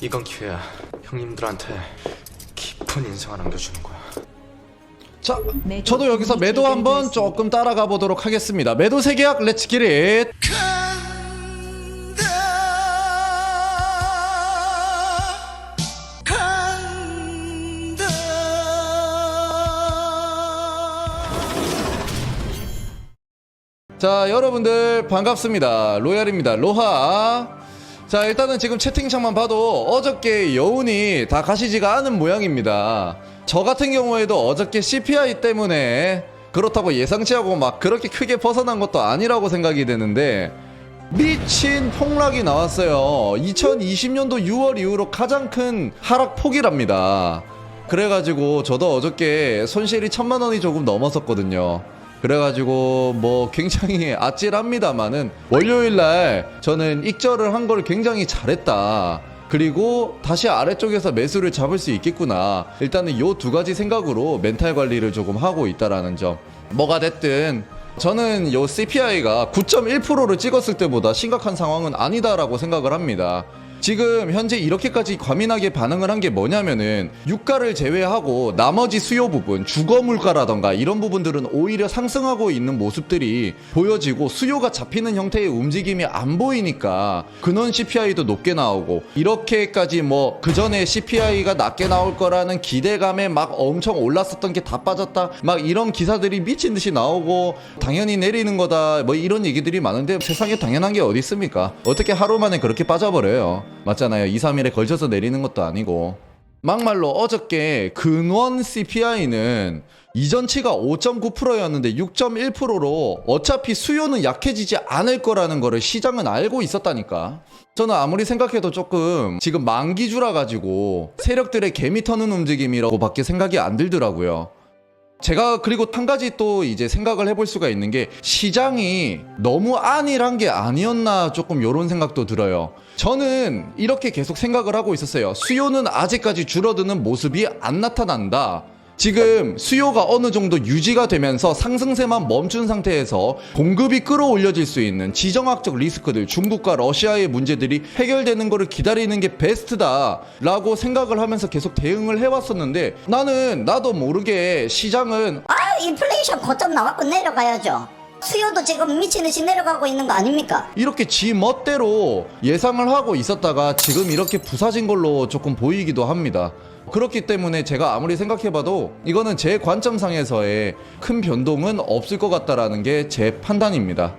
이건 기회야. 형님들한테 깊은 인상을 남겨주는 거야. 자, 저도 여기서 매도 한번 조금 따라가 보도록 하겠습니다. 매도 세계약 렛츠 기릿. 자, 여러분들 반갑습니다. 로얄입니다. 로하. 자, 일단은 지금 채팅창만 봐도 어저께 여운이 다 가시지가 않은 모양입니다. 저 같은 경우에도 어저께 CPI 때문에 그렇다고 예상치 하고 막 그렇게 크게 벗어난 것도 아니라고 생각이 되는데 미친 폭락이 나왔어요. 2020년도 6월 이후로 가장 큰 하락 폭이랍니다. 그래가지고 저도 어저께 손실이 천만 원이 조금 넘었었거든요. 그래가지고 뭐 굉장히 아찔합니다만은 월요일 날 저는 익절을 한 걸 굉장히 잘했다. 그리고 다시 아래쪽에서 매수를 잡을 수 있겠구나. 일단은 요 두 가지 생각으로 멘탈 관리를 조금 하고 있다라는 점. 뭐가 됐든 저는 요 CPI가 9.1%를 찍었을 때보다 심각한 상황은 아니다라고 생각을 합니다. 지금 현재 이렇게까지 과민하게 반응을 한 게 뭐냐면은 유가를 제외하고 나머지 수요 부분, 주거 물가라던가 이런 부분들은 오히려 상승하고 있는 모습들이 보여지고 수요가 잡히는 형태의 움직임이 안 보이니까 근원 CPI도 높게 나오고 이렇게까지 뭐 그전에 CPI가 낮게 나올 거라는 기대감에 막 엄청 올랐었던 게 다 빠졌다 막 이런 기사들이 미친 듯이 나오고 당연히 내리는 거다 뭐 이런 얘기들이 많은데 세상에 당연한 게 어디 있습니까? 어떻게 하루 만에 그렇게 빠져버려요? 맞잖아요. 2, 3일에 걸쳐서 내리는 것도 아니고. 막말로 어저께 근원 CPI는 이전치가 5.9%였는데 6.1%로 어차피 수요는 약해지지 않을 거라는 거를 시장은 알고 있었다니까. 저는 아무리 생각해도 조금 지금 만기주라 가지고 세력들의 개미 터는 움직임이라고 밖에 생각이 안 들더라고요. 제가 그리고 한 가지 또 이제 생각을 해볼 수가 있는 게 시장이 너무 안일한 게 아니었나 조금 요런 생각도 들어요. 저는 이렇게 계속 생각을 하고 있었어요. 수요는 아직까지 줄어드는 모습이 안 나타난다. 지금 수요가 어느 정도 유지가 되면서 상승세만 멈춘 상태에서 공급이 끌어올려질 수 있는 지정학적 리스크들, 중국과 러시아의 문제들이 해결되는 것을 기다리는 게 베스트다 라고 생각을 하면서 계속 대응을 해왔었는데 나는 나도 모르게 시장은 아 인플레이션 고점 나왔고 내려가야죠 수요도 지금 미친 듯이 내려가고 있는 거 아닙니까? 이렇게 지 멋대로 예상을 하고 있었다가 지금 이렇게 부사진 걸로 조금 보이기도 합니다. 그렇기 때문에 제가 아무리 생각해봐도 이거는 제 관점상에서의 큰 변동은 없을 것 같다라는 게 제 판단입니다.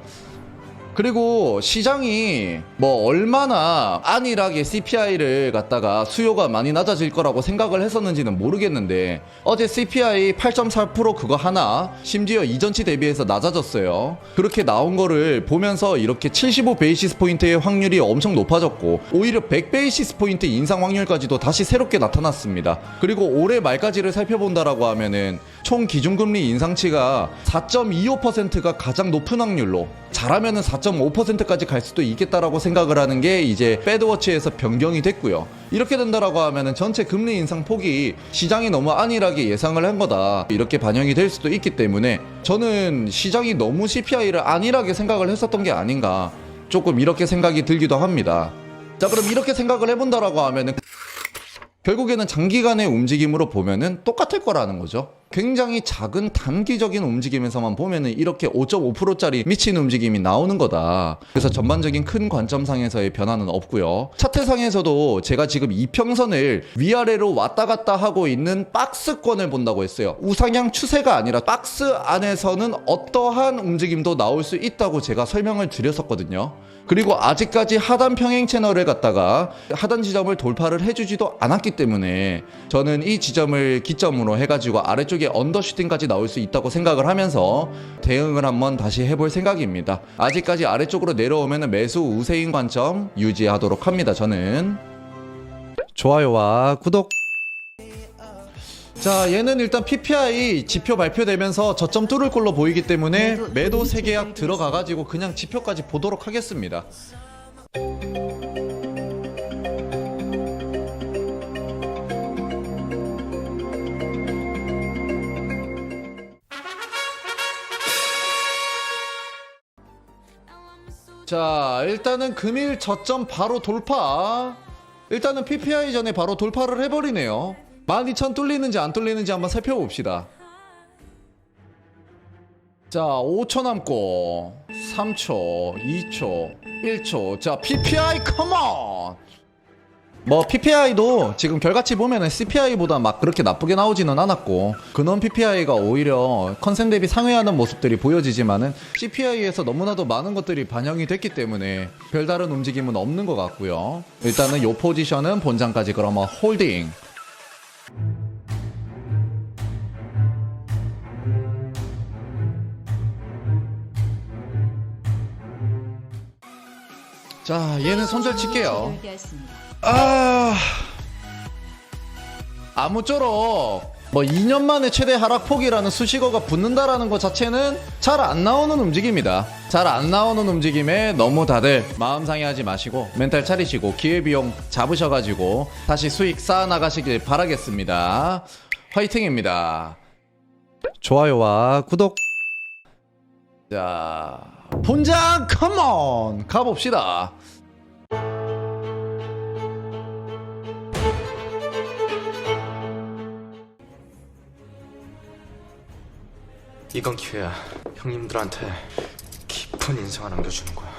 그리고 시장이 뭐 얼마나 안일하게 CPI를 갖다가 수요가 많이 낮아질 거라고 생각을 했었는지는 모르겠는데 어제 CPI 8.4% 그거 하나 심지어 이전치 대비해서 낮아졌어요. 그렇게 나온 거를 보면서 이렇게 75 베이시스 포인트의 확률이 엄청 높아졌고 오히려 100 베이시스 포인트 인상 확률까지도 다시 새롭게 나타났습니다. 그리고 올해 말까지를 살펴본다라고 하면은 총 기준금리 인상치가 4.25%가 가장 높은 확률로 잘하면은 4.5%까지 갈 수도 있겠다라고 생각을 하는 게 이제 패드워치에서 변경이 됐고요. 이렇게 된다라고 하면은 전체 금리 인상 폭이 시장이 너무 안일하게 예상을 한 거다. 이렇게 반영이 될 수도 있기 때문에 저는 시장이 너무 CPI를 안일하게 생각을 했었던 게 아닌가. 조금 이렇게 생각이 들기도 합니다. 자, 그럼 이렇게 생각을 해본다라고 하면은 결국에는 장기간의 움직임으로 보면은 똑같을 거라는 거죠. 굉장히 작은 단기적인 움직임에서만 보면은 이렇게 5.5%짜리 미친 움직임이 나오는 거다. 그래서 전반적인 큰 관점상에서의 변화는 없고요. 차트상에서도 제가 지금 이평선을 위아래로 왔다 갔다 하고 있는 박스권을 본다고 했어요. 우상향 추세가 아니라 박스 안에서는 어떠한 움직임도 나올 수 있다고 제가 설명을 드렸었거든요. 그리고 아직까지 하단 평행 채널을 갖다가 하단 지점을 돌파를 해주지도 않았기 때문에 저는 이 지점을 기점으로 해가지고 아래쪽 에 언더슈팅까지 나올 수 있다고 생각을 하면서 대응을 한번 다시 해볼 생각입니다. 아직까지 아래쪽으로 내려오면 매수 우세인 관점 유지하도록 합니다. 저는 좋아요와 구독 자 얘는 일단 PPI 지표 발표되면서 저점 뚫을 걸로 보이기 때문에 매도 3계약 들어가가지고 그냥 지표까지 보도록 하겠습니다 자 일단은 금일 저점 바로 돌파. 일단은 PPI 전에 바로 돌파를 해버리네요. 12,000 뚫리는지 안 뚫리는지 한번 살펴봅시다. 자 5초 남고 3초 2초 1초. 자 PPI 컴온 뭐 PPI도 지금 결과치 보면은 CPI보다 막 그렇게 나쁘게 나오지는 않았고 근원 PPI가 오히려 컨센 대비 상회하는 모습들이 보여지지만은 CPI에서 너무나도 많은 것들이 반영이 됐기 때문에 별다른 움직임은 없는 것 같고요. 일단은 요 포지션은 본장까지 그러면 홀딩. 자 얘는 손절 칠게요. 아 아무쪼록 뭐 2년 만에 최대 하락폭이라는 수식어가 붙는다라는 것 자체는 잘 안 나오는 움직임이다. 잘 안 나오는 움직임에 너무 다들 마음 상해하지 마시고 멘탈 차리시고 기회비용 잡으셔가지고 다시 수익 쌓아 나가시길 바라겠습니다. 화이팅입니다. 좋아요와 구독. 자 본장 컴온 가봅시다. 이건 기회야. 형님들한테 깊은 인상을 안겨주는 거야.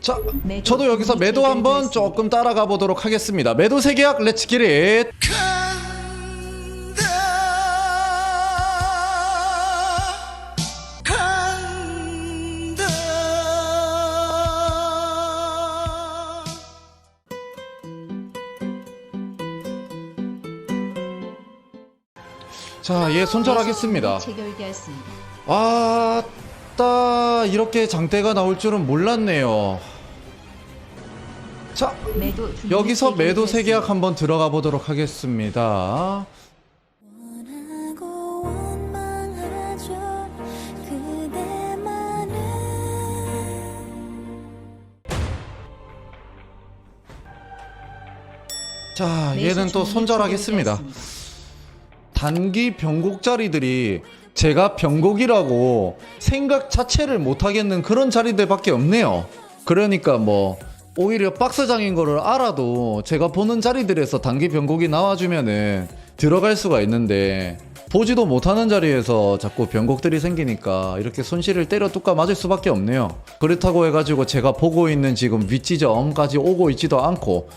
자, 저도 여기서 매도 한번. 조금 따라가 보도록 하겠습니다. 매도 세계약 렛츠 기릿. 자, 예, 손절하겠습니다. 체결되었습니다. 아, 따 이렇게 장대가 나올 줄은 몰랐네요. 자, 매도 여기서 매도 체결되었습니다. 세계약 한번 들어가 보도록 하겠습니다. 원하고 원망하죠 그대만은 자, 매수 얘는 또 손절하겠습니다. 체결되었습니다. 단기 변곡 자리들이 제가 변곡이라고 생각 자체를 못 하겠는 그런 자리들밖에 없네요. 그러니까 뭐 오히려 박스장인 거를 알아도 제가 보는 자리들에서 단기 변곡이 나와주면은 들어갈 수가 있는데 보지도 못하는 자리에서 자꾸 변곡들이 생기니까 이렇게 손실을 때려 뚜까 맞을 수밖에 없네요. 그렇다고 해가지고 제가 보고 있는 지금 윗지점까지 오고 있지도 않고